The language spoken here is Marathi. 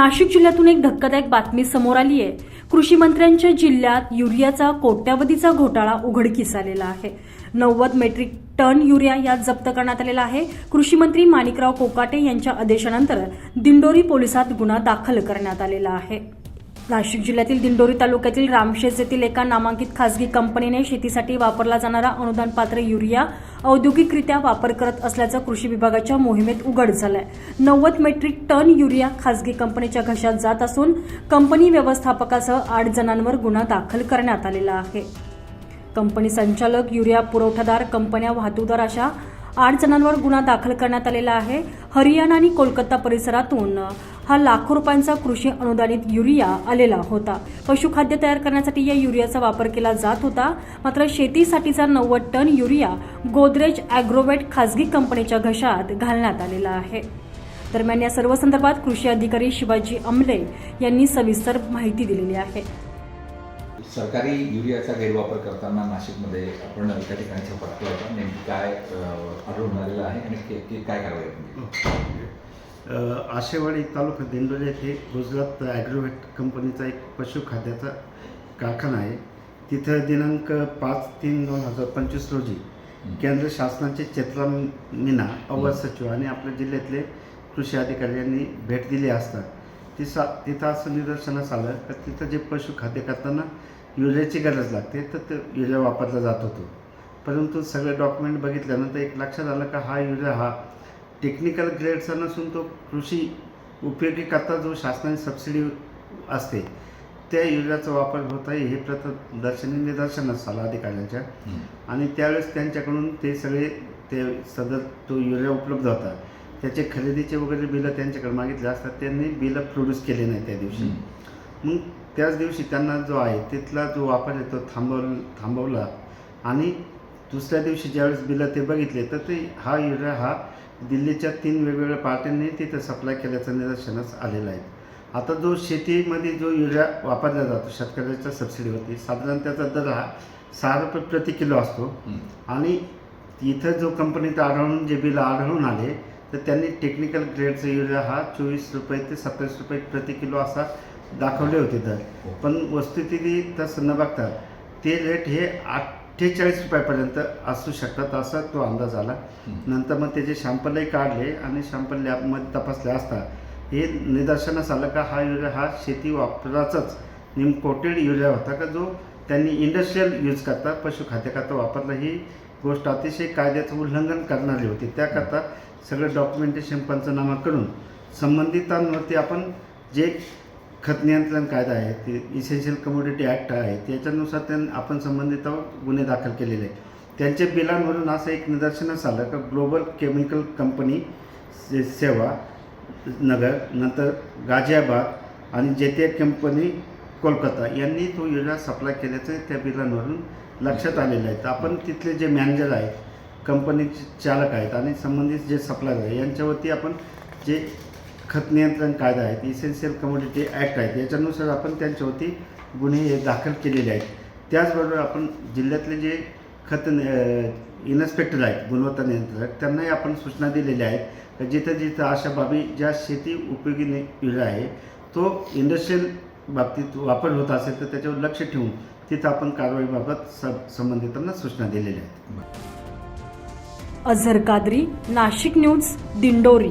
नाशिक जिल्ह्यातून एक धक्कादायक बातमी समोर आली आहे. कृषी मंत्र्यांच्या जिल्ह्यात युरियाचा कोट्यावधीचा घोटाळा उघडकीस आलेला आहे. नव्वद मेट्रिक टन युरिया यात जप्त करण्यात आलेला आहे. कृषी मंत्री माणिकराव कोकाटे यांच्या आदेशानंतर दिंडोरी पोलिसात गुन्हा दाखल करण्यात आलेला आहे. नाशिक जिल्ह्यातील दिंडोरी तालुक्यातील रामशेज येथील एका नामांकित खासगी कंपनीने शेतीसाठी वापरला जाणारा अनुदान पात्र युरिया औद्योगिकरित्या वापर करत असल्याचं कृषी विभागाच्या मोहिमेत उघड झालंय. नव्वद मेट्रिक टन युरिया खासगी कंपनीच्या घशात जात असून कंपनी व्यवस्थापकासह आठ जणांवर गुन्हा दाखल करण्यात आलेला आहे. कंपनी संचालक युरिया पुरवठादार कंपन्या वाहतूकदार अशा आठ जणांवर गुन्हा दाखल करण्यात आलेला आहे. हरियाणा आणि कोलकाता परिसरातून हा लाखो रुपयांचा कृषी अनुदानित युरिया आलेला होता. पशुखाद्य तयार करण्यासाठी या युरियाचा वापर केला जात होता. मात्र शेतीसाठीचा नव्वद टन युरिया गोदरेज अॅग्रोवेट खासगी कंपनीच्या घशात घालण्यात आलेला आहे. दरम्यान या सर्व संदर्भात कृषी अधिकारी शिवाजी अमले यांनी सविस्तर माहिती दिलेली आहे. सरकारी युरियाचा गैरवापर करताना नाशिकमध्ये आपण एका ठिकाणी छापा केला होता. नेमकी काय आढळून आलेलं आहे आणि काय कारवाई आशेवाडी तालुका दिंडोरी येथे गुजरात ॲग्रोवेट कंपनीचा एक पशुखाद्याचा कारखाना आहे. तिथं दिनांक पाच तीन दोन हजार पंचवीस रोजी केंद्र शासनाचे चेत्रा मीना अव्वल सचिव आणि आपल्या जिल्ह्यातले कृषी अधिकारी यांनी भेट दिली असता. ती सा तिथं असं निदर्शनास आलं का तिथं जे पशुखाद्य करताना युरियाची गरज लागते तर ते युरिया वापरला जात होतो. परंतु सगळे डॉक्युमेंट बघितल्यानंतर एक लक्षात आलं का हा युरिया हा टेक्निकल ग्रेडचा नसून तो कृषी उपयोगी करता जो शासनाने सबसिडी असते त्या युरियाचा वापर होत आहे हे प्रदर्शनी निदर्शनास आलं अधिकाऱ्यांच्या. आणि त्यावेळेस त्यांच्याकडून ते सगळे ते सदर तो युरिया उपलब्ध होता त्याचे खरेदीचे वगैरे बिलं त्यांच्याकडे मागितले असतात त्यांनी बिलं प्रोड्यूस केले नाही त्या दिवशी. मग त्याच दिवशी त्यांना जो आहे तिथला जो वापर आहे तो थांबव थांबवला आणि दुसऱ्या दिवशी ज्यावेळेस बिलं ते बघितले तर ते हा युरिया हा दिल्लीच्या तीन वेगवेगळ्या पार्ट्यांनी तिथं सप्लाय केल्याचं निदर्शनास आलेलं आहे. आता जो शेतीमध्ये जो युरिया वापरला जातो शेतकऱ्याच्या सबसिडीवरती साधारण त्याचा दर हा सहा रुपये प्रति किलो असतो. हं. आणि इथं जो कंपनीत आढळून जे बिल आढळून आले तर त्यांनी टेक्निकल ग्रेडचा युरिया हा चोवीस रुपये ते सत्तावीस रुपये प्रति किलो असा दाखवले होते दर. पण वस्तुस्थिती तसं न बघता ते रेट हे अठ्ठेचाळीस रुपयापर्यंत असू शकतात असा तो अंदाज आला. नंतर मग त्याचे शॅम्पलही काढले आणि शॅम्पल लॅबमध्ये तपासले असता हे निदर्शनास आलं का हा युरिया हा शेती वापराचाच निम कोटेड युरिया होता का जो त्यांनी इंडस्ट्रीयल यूज करता पशुखाद्यकरता वापरला ही गोष्ट अतिशय कायद्याचं उल्लंघन करणारी होती. त्याकरता सगळं डॉक्युमेंटेशन पंचनामा करून संबंधितांवरती आपण जे खत नियंत्रण कायदा आहे ते इसेन्शियल कमोडिटी ॲक्ट आहे त्याच्यानुसार त्यां आपण संबंधितावर गुन्हे दाखल केलेले आहेत. त्यांच्या बिलांवरून असं एक निदर्शनास आलं का ग्लोबल केमिकल कंपनी से सेवा नगर नंतर गाझियाबाद आणि जेते कंपनी कोलकाता यांनी तो योजना सप्लाय केल्याचं त्या बिलांवरून लक्षात आलेलं आहे. तर आपण तिथले जे मॅनेजर आहेत कंपनीचे चालक आहेत आणि संबंधित जे सप्लायर आहे यांच्यावरती आपण जे खत नियंत्रण कायदा आहे इसेन्शियल कमोडिटी ॲक्ट आहे. याच्यानुसार आपण त्यांच्यावरती गुन्हे हे दाखल केलेले आहेत. त्याचबरोबर आपण जिल्ह्यातले जे खत इन्स्पेक्टर आहेत गुणवत्ता नियंत्रक त्यांनाही आपण सूचना दिलेल्या आहेत जिथं जिथं अशा बाबी ज्या शेती उपयोगी नि- युरिया आहे तो इंडस्ट्रीयल बाबतीत वापर होत असेल तर त्याच्यावर लक्ष ठेवून तिथं आपण कारवाईबाबत स संबंधितांना सूचना दिलेल्या आहेत. अझर कादरी नाशिक न्यूज दिंडोरी.